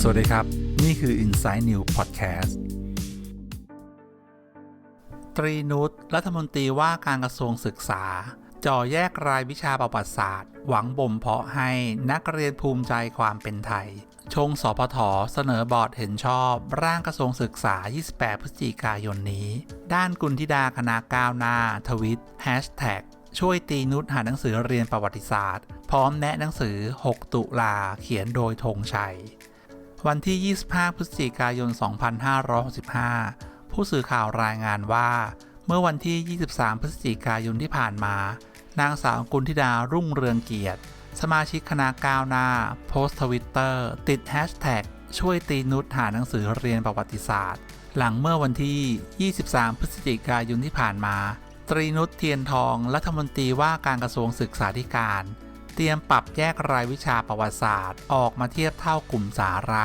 สวัสดีครับ นี่คือ Inside New Podcast ตรีนุชรัฐมนตรีว่าการกระทรวงศึกษา จ่อแยกรายวิชาประวัติศาสตร์ หวังบ่มเพาะให้นักเรียนภูมิใจความเป็นไทย ชงสพทเสนอบอร์ดเห็นชอบ ร่างกระทรวงศึกษา 28 พฤศจิกายนนี้ ด้านกุลธิดาคณะก้าวหน้า ทวิตแฮชแท็ก ช่วยตีนุชหาหนังสือเรียนประวัติศาสตร์ พร้อมแนะหนังสือ 6 ตุลาเขียนโดยธงชัย วันที่ 25 พฤศจิกายน 2565 ผู้สื่อข่าวรายงานว่า เมื่อวันที่ 23 พฤศจิกายนที่ผ่านมา นางสาวกุลธิดารุ่งเรืองเกียรติ สมาชิกคณะก้าวหน้า โพสต์ทวิตเตอร์ติดแฮชแท็กช่วยตีนุชหาหนังสือเรียนประวัติศาสตร์ หลังเมื่อวันที่ 23 พฤศจิกายนที่ผ่านมา ตรีนุชเทียนทอง รัฐมนตรีว่าการกระทรวงศึกษาธิการ เตรียมปรับแยกรายวิชาประวัติศาสตร์ ออกมาเทียบเท่ากลุ่มสาระ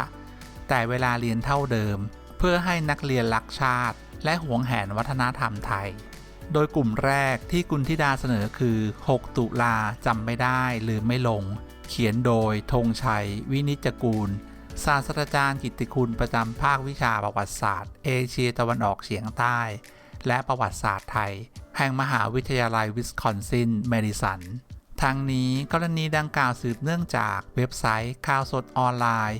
แต่เวลาเรียนเท่าเดิม เพื่อให้นักเรียนรักชาติ และหวงแหนวัฒนธรรมไทย โดยกลุ่มแรกที่กุลธิดาเสนอคือ 6 ตุลาจำไม่ได้ลืมไม่ลง เขียนโดยธงชัย วินิจกูลศาสตราจารย์กิตติคุณประจำภาควิชาประวัติศาสตร์ เอเชียตะวันออกเฉียงใต้ และประวัติศาสตร์ไทย แห่งมหาวิทยาลัยวิสคอนซินเมดิสันทั้งนี้กรณีดังกล่าวสืบเนื่องจากเว็บไซต์ข่าวสดออนไลน์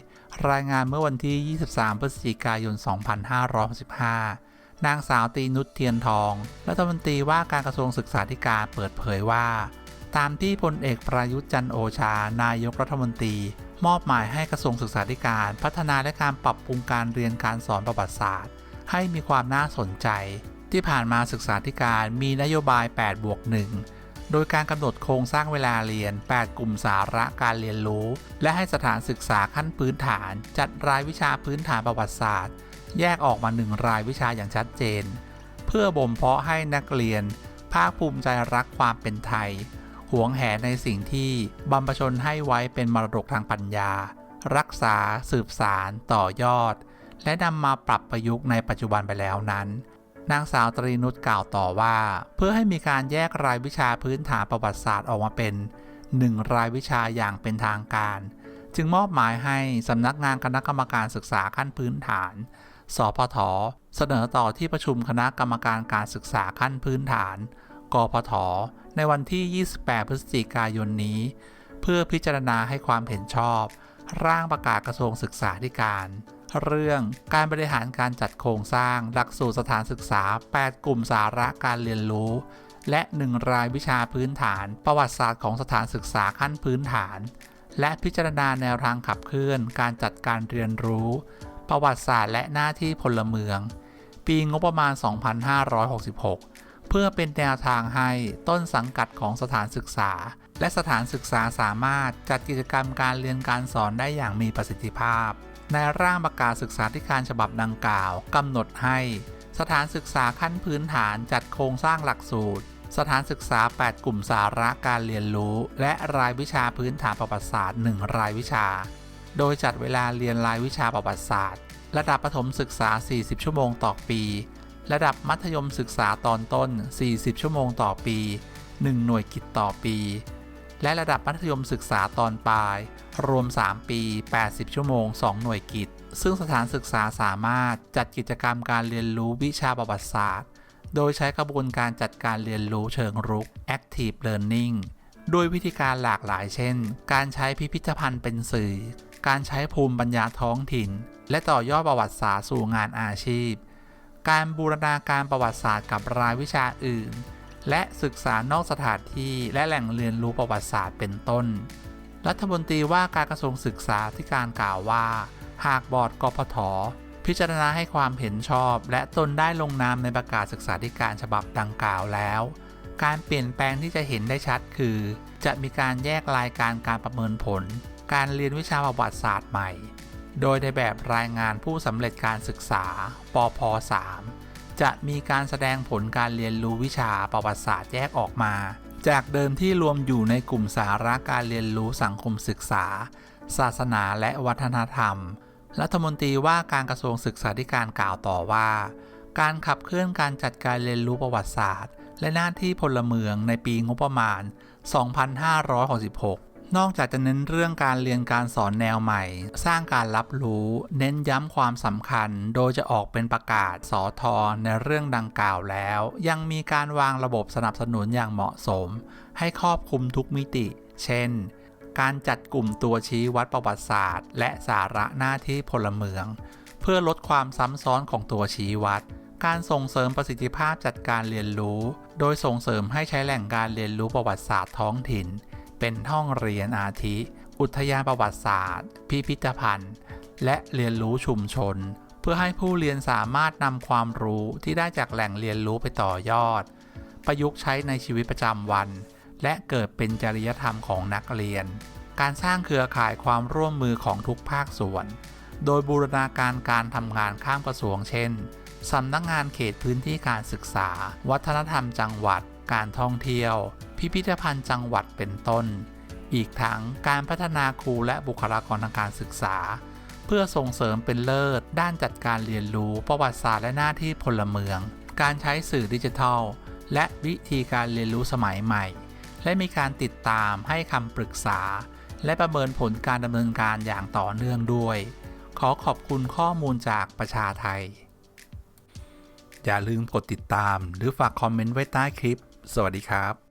รายงานเมื่อวันที่ 23 พฤศจิกายน 2565 นางสาวตีนุชเทียนทอง รัฐมนตรีว่าการกระทรวงศึกษาธิการเปิดเผยว่า ตามที่พลเอกประยุทธ์จันโอชา นายกรัฐมนตรี มอบหมายให้กระทรวงศึกษาธิการ พัฒนาและการปรับปรุงการเรียนการสอนประวัติศาสตร์ ให้มีความน่าสนใจ ที่ผ่านมาศึกษาธิการมีนโยบาย 8 บวก 1 โดยการกำหนดโครงสร้างเวลาเรียน 8 กลุ่มสาระการเรียนรู้ และให้สถานศึกษาขั้นพื้นฐาน จัดรายวิชาพื้นฐานประวัติศาสตร์ แยกออกมาหนึ่งรายวิชาอย่างชัดเจน เพื่อบ่มเพาะให้นักเรียน ภาคภูมิใจรักความเป็นไทย หวงแหนในสิ่งที่บรรพชนให้ไว้เป็นมรดกทางปัญญา รักษา สืบสาร ต่อยอด และนำมาปรับประยุกต์ในปัจจุบันไปแล้วนั้น นางสาวตรีนุชกล่าวต่อว่า เพื่อให้มีการแยกรายวิชาพื้นฐานประวัติศาสตร์ออกมาเป็นหนึ่งรายวิชาอย่างเป็นทางการ จึงมอบหมายให้สำนักงานคณะกรรมการศึกษาขั้นพื้นฐาน สพท เสนอต่อที่ประชุมคณะกรรมการการศึกษาขั้นพื้นฐาน กพท ในวันที่ 28 พฤศจิกายนนี้ เพื่อพิจารณาให้ความเห็นชอบ ร่างประกาศกระทรวงศึกษาธิการ เรื่องการบริหารการจัดโครงสร้าง หลักสูตรสถานศึกษา 8 กลุ่มสาระการเรียนรู้ และ 1 รายวิชาพื้นฐาน ประวัติศาสตร์ของสถานศึกษาขั้นพื้นฐาน และพิจารณาแนวทางขับเคลื่อน การจัดการเรียนรู้ ประวัติศาสตร์และหน้าที่พลเมือง ปีงบประมาณ 2566 เพื่อเป็นแนวทางให้ต้นสังกัดของสถานศึกษา และสถานศึกษาสามารถจัดกิจกรรมการเรียนการสอนได้อย่างมีประสิทธิภาพ ในร่างประกาศศึกษาธิการฉบับดังกล่าวกำหนดให้ สถานศึกษาขั้นพื้นฐานจัดโครงสร้างหลักสูตร สถานศึกษา 8 กลุ่มสาระการเรียนรู้ และรายวิชาพื้นฐานประวัติศาสตร์ 1 รายวิชา โดยจัดเวลาเรียนรายวิชาประวัติศาสตร์ ระดับประถมศึกษา 40 ชั่วโมงต่อปี ระดับมัธยมศึกษาตอนต้น 40 ชั่วโมงต่อปี 1 หน่วยกิจต่อปี และระดับมัธยมศึกษาตอนปลาย รวม 3 ปี 80 ชั่วโมง 2 หน่วยกิจ ซึ่งสถานศึกษาสามารถจัดกิจกรรมการเรียนรู้วิชาประวัติศาสตร์ โดยใช้กระบวนการจัดการเรียนรู้เชิงรุก active learning ด้วยวิธีการหลากหลายเช่น การใช้พิพิธภัณฑ์เป็นสื่อ การใช้ภูมิปัญญาท้องถิ่น และต่อยอดประวัติศาสตร์สู่งานอาชีพ การบูรณาการประวัติศาสตร์กับรายวิชาอื่น และศึกษานอกสถานที่และแหล่งเรียนรู้ประวัติศาสตร์เป็นต้น รัฐมนตรีว่าการกระทรวงศึกษาธิการกล่าวว่า หากบอร์ดกพทพิจารณาให้ความเห็นชอบ และตนได้ลงนามในประกาศศึกษาธิการฉบับดังกล่าวแล้ว การเปลี่ยนแปลงที่จะเห็นได้ชัดคือ จะมีการแยกรายการการประเมินผล การเรียนวิชาประวัติศาสตร์ใหม่ โดยในแบบรายงานผู้สำเร็จการศึกษา ปพ 3 จะมีการแสดงผลการเรียนรู้วิชาประวัติศาสตร์แยกออกมา จากเดิมที่รวมอยู่ในกลุ่มสาระการเรียนรู้สังคมศึกษา ศาสนาและวัฒนธรรม รัฐมนตรีว่าการกระทรวงศึกษาธิการกล่าวต่อว่า การขับเคลื่อนการจัดการเรียนรู้ประวัติศาสตร์ และหน้าที่พลเมืองในปีงบประมาณ 2566 นอกจากจะเน้นเรื่องการเรียนการสอนแนวใหม่ สร้างการรับรู้ เน้นย้ำความสำคัญ โดยจะออกเป็นประกาศสอทอในเรื่องดังกล่าวแล้ว ยังมีการวางระบบสนับสนุนอย่างเหมาะสม ให้ครอบคลุมทุกมิติ เช่น การจัดกลุ่มตัวชี้วัดประวัติศาสตร์ และสาระหน้าที่พลเมือง เพื่อลดความซ้ำซ้อนของตัวชี้วัดการส่งเสริมประสิทธิภาพจัดการเรียนรู้ โดยส่งเสริมให้ใช้แหล่งการเรียนรู้ประวัติศาสตร์ท้องถิ่น เป็นห้องเรียนอาทิ อุทยานประวัติศาสตร์ พิพิธภัณฑ์ และเรียนรู้ชุมชน เพื่อให้ผู้เรียนสามารถนำความรู้ที่ได้จากแหล่งเรียนรู้ไปต่อยอด ประยุกต์ใช้ในชีวิตประจำวัน และเกิดเป็นจริยธรรมของนักเรียน การสร้างเครือข่ายความร่วมมือของทุกภาคส่วน โดยบูรณาการการทำงานข้ามกระทรวงเช่นสำนักงานเขตพื้นที่การศึกษา วัฒนธรรมจังหวัด การท่องเที่ยว พิพิธภัณฑ์จังหวัดเป็นต้น อีกทั้งการพัฒนาครูและบุคลากรทางการศึกษา เพื่อส่งเสริมเป็นเลิศ ด้านจัดการเรียนรู้ประวัติศาสตร์และหน้าที่พลเมือง การใช้สื่อดิจิทัล และวิธีการเรียนรู้สมัยใหม่ และมีการติดตามให้คำปรึกษา และประเมินผลการดำเนินการอย่างต่อเนื่องด้วย ขอขอบคุณข้อมูลจากประชาไทยอย่าลืมกดติดตามหรือฝากคอมเมนต์ไว้ใต้คลิป สวัสดีครับ